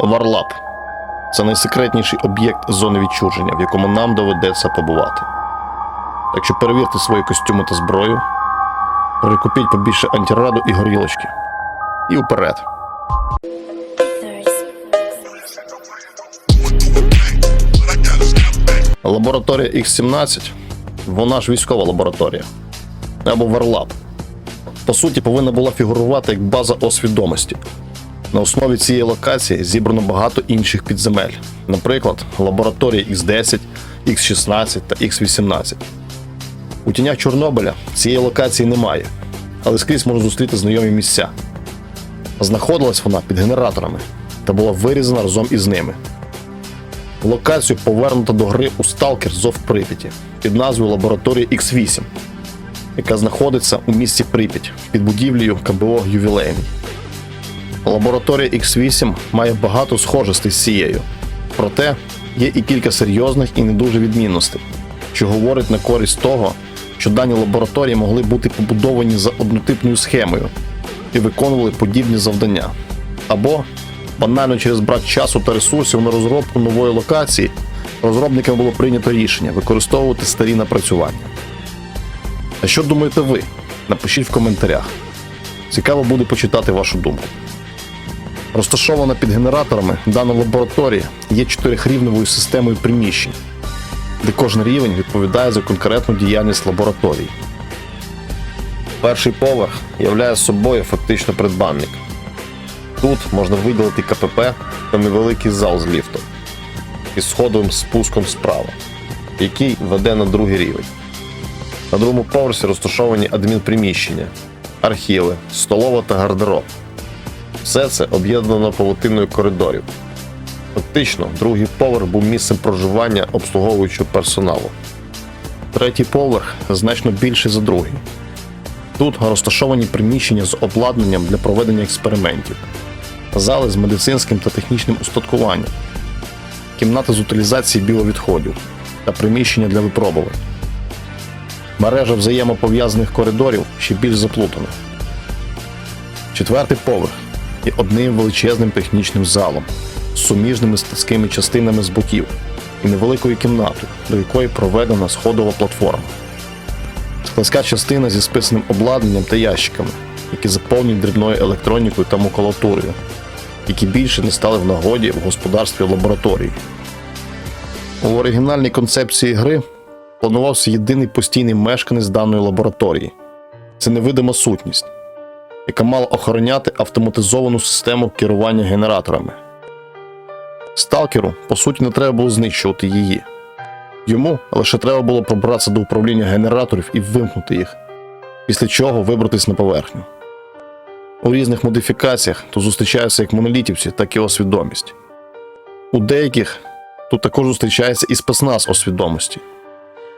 Варлап це найсекретніший об'єкт зони відчуження, в якому нам доведеться побувати. Так що перевірте свої костюми та зброю, прикупіть побільше антираду і горілочки. І вперед. Лабораторія X17 вона ж військова лабораторія. Або Варлаб. По суті, повинна була фігурувати як база освідомості. На основі цієї локації зібрано багато інших підземель, наприклад, лабораторія X10, X16 та X18. У тінях Чорнобиля цієї локації немає, але скрізь можна зустріти знайомі місця. Знаходилась вона під генераторами та була вирізана разом із ними. Локацію повернуто до гри у Сталкер Зов Прип'яті під назвою Лабораторія X8, яка знаходиться у місті Прип'ять під будівлею КБО Ювілейний. Лабораторія X8 має багато схожостей з цією, проте є і кілька серйозних і не дуже відмінностей, що говорить на користь того, що дані лабораторії могли бути побудовані за однотипною схемою і виконували подібні завдання. Або банально через брак часу та ресурсів на розробку нової локації розробникам було прийнято рішення використовувати старі напрацювання. А що думаєте ви? Напишіть в коментарях. Цікаво буде почитати вашу думку. Розташована під генераторами, дана лабораторія є чотирихрівневою системою приміщень, де кожен рівень відповідає за конкретну діяльність лабораторії. Перший поверх являє собою фактично придбанник. Тут можна виділити КПП та невеликий зал з ліфтом із сходовим спуском справа, який веде на другий рівень. На другому поверсі розташовані адмінприміщення, архіви, столова та гардероб. Все це об'єднано павутиною коридорів. Фактично, другий поверх був місцем проживання обслуговуючого персоналу. Третій поверх значно більший за другий. Тут розташовані приміщення з обладнанням для проведення експериментів, зали з медицинським та технічним устаткуванням, кімната з утилізації біовідходів та приміщення для випробувань. Мережа взаємопов'язаних коридорів ще більш заплутана. Четвертий поверх є одним величезним технічним залом з суміжними складськими частинами з боків і невеликою кімнатою, до якої проведена сходова платформа. Складська частина зі списаним обладнанням та ящиками, які заповнені дрібною електронікою та макулатурою, які більше не стали в нагоді в господарстві лабораторії. У оригінальній концепції гри планувався єдиний постійний мешканець даної лабораторії це невидима сутність, яка мала охороняти автоматизовану систему керування генераторами. Сталкеру, по суті, не треба було знищувати її. Йому лише треба було пробратися до управління генераторів і вимкнути їх, після чого вибратись на поверхню. У різних модифікаціях тут зустрічаються як монолітівці, так і освідомість. У деяких тут також зустрічається і спецназ освідомості,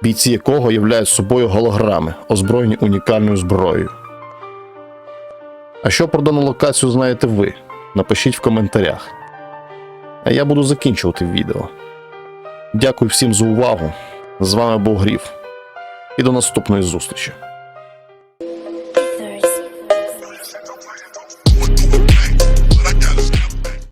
бійці якого являють собою голограми, озброєні унікальною зброєю. А що про дану локацію знаєте ви? Напишіть в коментарях. А я буду закінчувати відео. Дякую всім за увагу. З вами був Гріф. І до наступної зустрічі.